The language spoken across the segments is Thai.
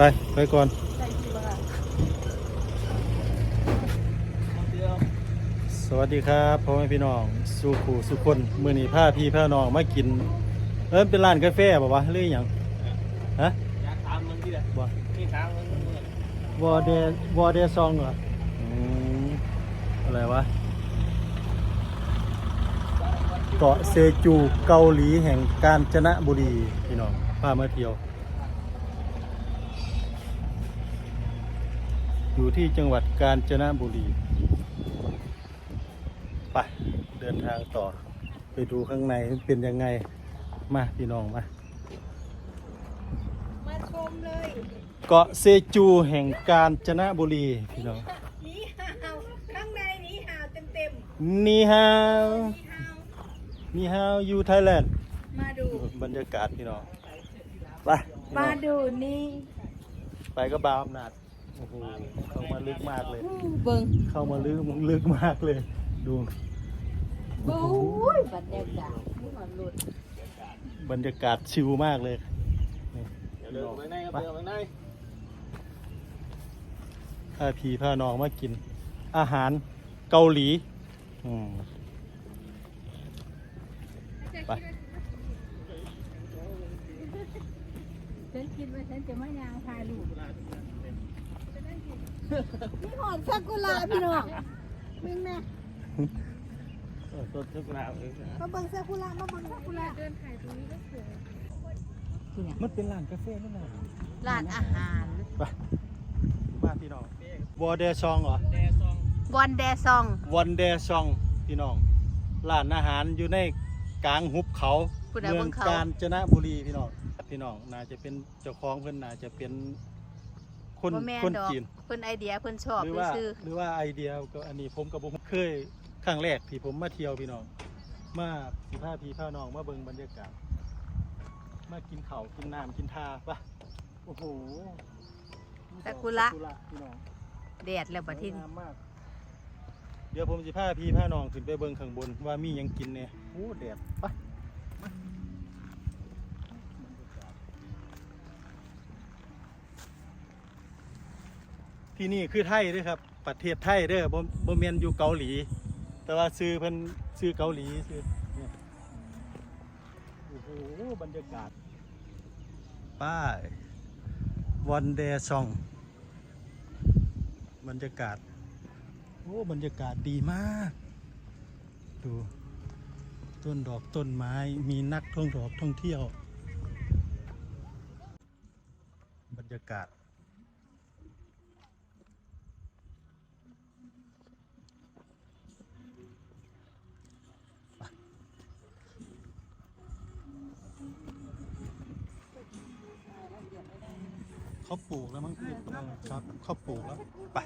ไป ไปก่อนใส่กี่บาทสวัสดีครับพ่อแม่พี่น้องสุขูสุคนมือนี้พาพี่พาน้องมากิน เอิ้นเป็นร้านกาแฟบ่วะหรือหยังฮะอยากถามมึงที่ไหนบ่ที่ถามมึงมึงเนี่ยวอเดวอเดซองเหรออืมอะไรวะเกาะเซจูเกาหลีแห่งกาญจนบุรีพี่น้องพามาเที่ยว อยู่ที่จังหวัดกาญจนบุรี ไปเดินทางต่อ ไปดูข้างในเป็นยังไง มาพี่น้องมา มาชมเลยเกาะเซจูแห่งกาญจนบุรีพี่น้อง หนีห่าวข้างในหนีห่าวเต็มเต็มนี่ฮาวๆหนีห่าวนี่ฮาวอยู่ไทยแลนด์มาดู บรรยากาศพี่น้อง ไปพี่น้มาองดูนี่ ไปก็บาวอำนาจ โอ้โหเข้ามาลึกมากเลย เบิ้งเข้ามาลึกลึกมากเลย ดูโอ้ยบรรยากาศนี่มันหลุดบรรยากาศชิลมากเลยนี่เดินไปไหนครับเดินไปไหนพาพี่พาน้องมากิน อาหารเกาหลีอืมไปฉันคิดว่าฉันจะไม่ยางพาลูก นี่หอมซากุระพี่น้องมึงแม่เออต้นทุกนาวเองนะมาเบิ่งซากุระมาเบิ่งซากุระเดินถ่ายตรงนี้ก็สวยมันเป็นร้านกาแฟนั่นแหละร้านอาหารไปบ้านพี่น้องวอเดซองเหรอแดซองบอนแดซองวันเดซองพี่น้องร้านอาหารอยู่ในกลางหุบเขาผู้ใดเมืเบิ่องงเขากาญจนบุรีพี่น้องพี่น้องน่าจะเป็นเจ้าของเพิ่นน่าจะเป็น คนบ่แม่นคนดอกจีน เพิ่นไอเดียเพิ่นชอบหรือไปว่าซื้อหรือว่าไอเดียก็อันนี้ผมกับผมเคยครั้งแรกที่ผมมาเที่ยวพี่น้อง มาสีผ้าพีผ้าน้องมาเบิ่งบรรยากาศมากินข้าวกินน้ำกินทาปะโอ้โหซากุระซาพี่น้องแดดแล้วบัดทีสวยนี้งามมากเดี๋ยวผมสิพาพี่พาน้องขึ้นไปเบิ่งข้างบนว่ามีหยังกินเนี่ยโอ้แดดไปมา ที่นี่คือไทยด้วยครับ ประเทศไทยเด้อบ่บ่แม่นอยู่เกาหลี แต่ว่าซื้อเพิ่นซื้อเกาหลีซื้อเนี่ยโอ้โหบรรยากาศ ป้าย วันเดซอง บรรยากาศ โอ้ บรรยากาศดีมาก ดู ต้นดอกต้นไม้มีนักท่องดอกท่องเที่ยว บรรยากาศ เขาปลูกแล้วมั้งครับเขาปลูกแล้วไป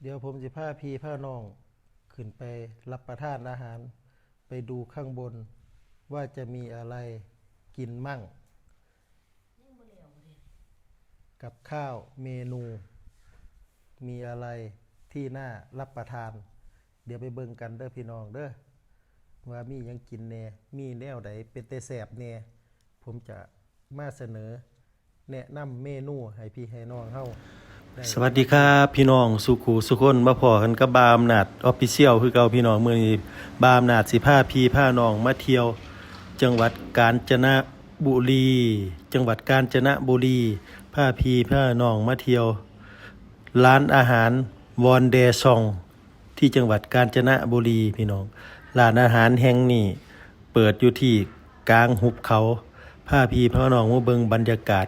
เดี๋ยวผมจะพาพี่พาน้องขึ้นไปรับประทานอาหาร ไปดูข้างบนว่าจะมีอะไรกินมั่ง กับข้าวเมนู มีอะไรที่น่ารับประทาน เดี๋ยวไปเบิ่งกันเด้อพี่น้องเด้อว่ามียังกินแน่มีแนวใดเป็นแต่แสบแน่ผมจะมาเสนอ แนะนำเมนูให้พี่ให้น้องเฮาสวัสดีครับพี่น้องสุขูสุคนมาพอกันกับบาอำนาจออฟฟิเชียลคือเก่าพี่น้องเมือนี้บาอำนาจสิพาพี่พาน้องมาเที่ยว จังหวัดกาญจนบุรี จังหวัดกาญจนบุรีพาพี่พาน้องมาเที่ยว ร้านอาหารวอนเดซอง ที่จังหวัดกาญจนบุรีพี่น้องร้านอาหารแห่งนี้เปิดอยู่ที่กลางหุบเขาพาพี่พาน้องมาเบิงบรรยากาศ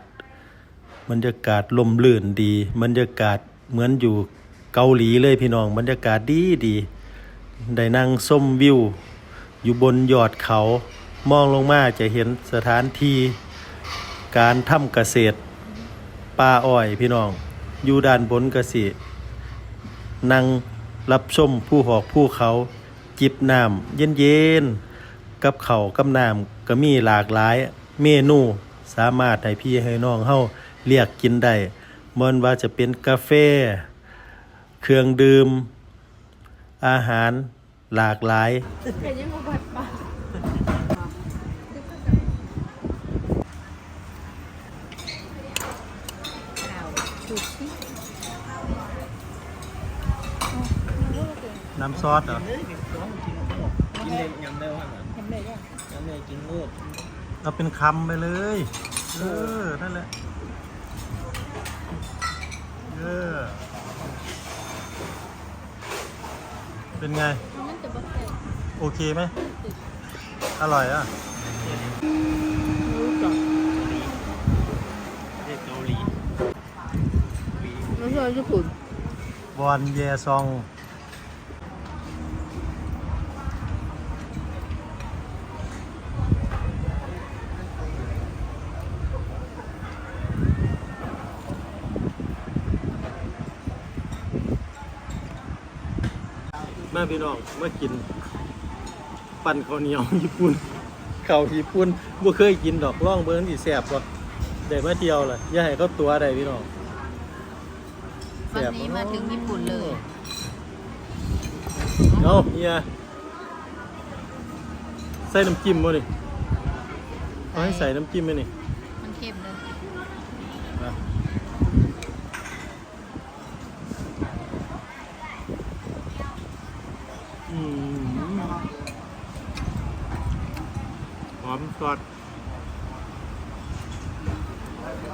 บรรยากาศลมลื่นดี บรรยากาศเหมือนอยู่เกาหลีเลยพี่น้อง บรรยากาศดีดีได้นั่งส้มวิว อยู่บนยอดเขา มองลงมาจะเห็นสถานที่การทำเกษตรป่าอ้อยพี่น้อง อยู่ด้านบนก็สินั่ง รับชมผู้หอกผู้เขาจิบน้ำเย็นๆกับเขากับน้ำก็มีหลากหลายเมนูสามารถให้พี่ให้น้องเฮาเรียกกินได้มอนว่าจะเป็นกาแฟ เครื่องดื่ม อาหารหลากหลาย เป็ น้ำซอสเหรอ กินได้ยำได้ว่าน่ะทำเลยอะยำได้กินงูดเอาเป็นคำไปเลย เออ นั่นแหละ เออ เป็นไง มันจะบัดแตกโอเคไหม อร่อยอะรู้จักเรียกเกาหลีหลีไม่ใช่ญี่ปุ่นบอนเยซอง แม่พี่น้องมากิน ปั่นข้าวเหนียวญี่ปุ่นข้าวญี่ปุ่นบ่เคยกินดอกล่องเบิ้งสิแซ่บบ่ได้มาเที่ยวเลยอย่าให้เขาตัวได้พี่น้องวันนี้มาถึงญี่ปุ่นเลย เอาเฮียใส่น้ำจิ้มบ่นี่เอาให้ใส่น้ำจิ้มไหมนี่มันเค็มเลย มาอืม หอด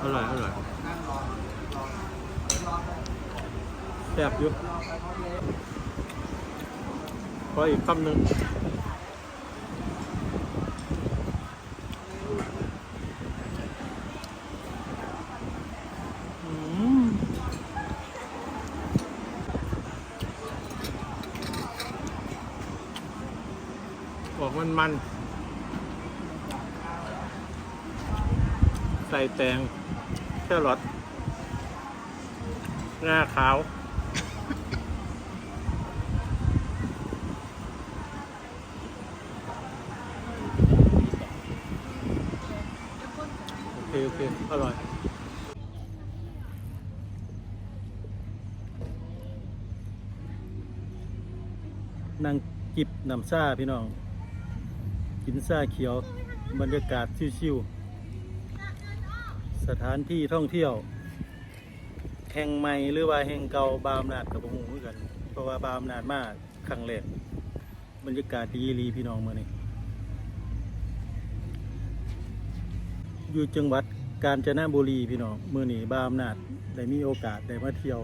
อร่อยอร่อยแซ่บอยู่ขออีกคำหนึ่งอืมออกมันมัน ๆใส่แตงแครอทงาขาว โอเค โอเค อร่อยนั่งจิบน้ำซ่าพี่น้อง กินซ่าเขียว บรรยากาศชิวๆ สถานที่ท่องเที่ยว แห่งใหม่หรือว่าแห่งเก่าบาวอำนาจกับหูเหมือนกัน เพราะว่าบาวอำนาจมากครั้งแรกบรรยากาศดีอีพี่น้องเมื่อนี้อยู่จังหวัดกาญจนบุรีพี่น้องเมื่อนี้บาวอำนาจได้มีโอกาสได้มาเที่ยว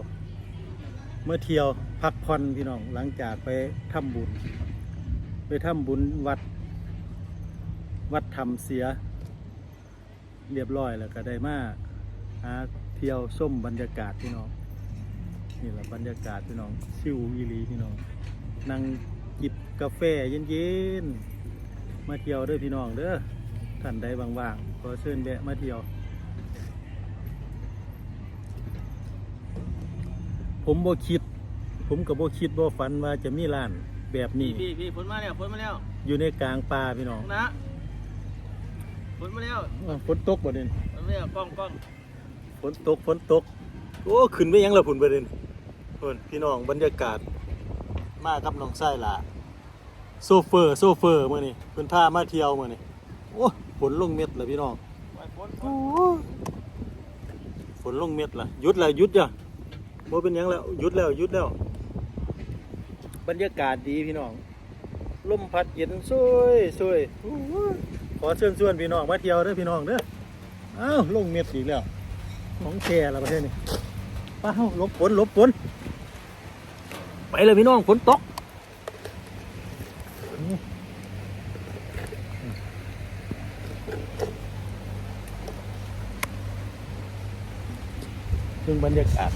เมื่อเที่ยวพักผ่อนพี่น้องหลังจากไปทำบุญ ไปทำบุญวัด วัดทำเสีย เรียบร้อยแล้วก็ได้มาหาเที่ยวส้มบรรยากาศพี่น้องนี่แหละบรรยากาศพี่น้องชิวอีหลีพี่น้องนั่งจิบกาแฟเย็นๆมาเที่ยวเด้อพี่น้องเด้อท่านใดว่างๆขอเชิญแวะมาเที่ยว ผมบ่คิด ผมกับบ่คิดบ่ฝันว่าจะมีร้านแบบพี่นี้พี่พี่ฝนมาแล้วฝนมาแล้ว อยู่ในกลางป่าพี่น้องนะฝ นมาแล้วอ้าวฝนตกบ่เด่นฝนมาแล้วกล้องกล้องฝนตกฝนตก โอ้ขึ้นไปยังละพุ่นบ่เด่นเพิ่นพี่น้องบรรยากาศ มากับน้องไส้ล่ะโซเฟอร์โซเฟอร์มื้อนี้เพิ่นพามาเที่ยวมื้อนี้โอ้ฝนลงเม็ดแล้วพี่น้องไปฝนฝโอ้นฝนลงเม็ดละหยุดแล้วหยุดจ้ะบ่เป็นหยังแล้วหยุดแล้วหยุดแล้ว บรรยากาศดีพี่น้อง ลมพัดเย็นสวยสวยโอ้ยขอเชิญชวนพี่น้องมาเที่ยวเด้อพี่น้องเด้ออ้าวลงเม็ดอีกแล้ว ของแค่ละประเทศนี้ป้าเฮาลบฝนลบฝนไปเลยพี่น้องฝนตกซึ่งบรรยากาศ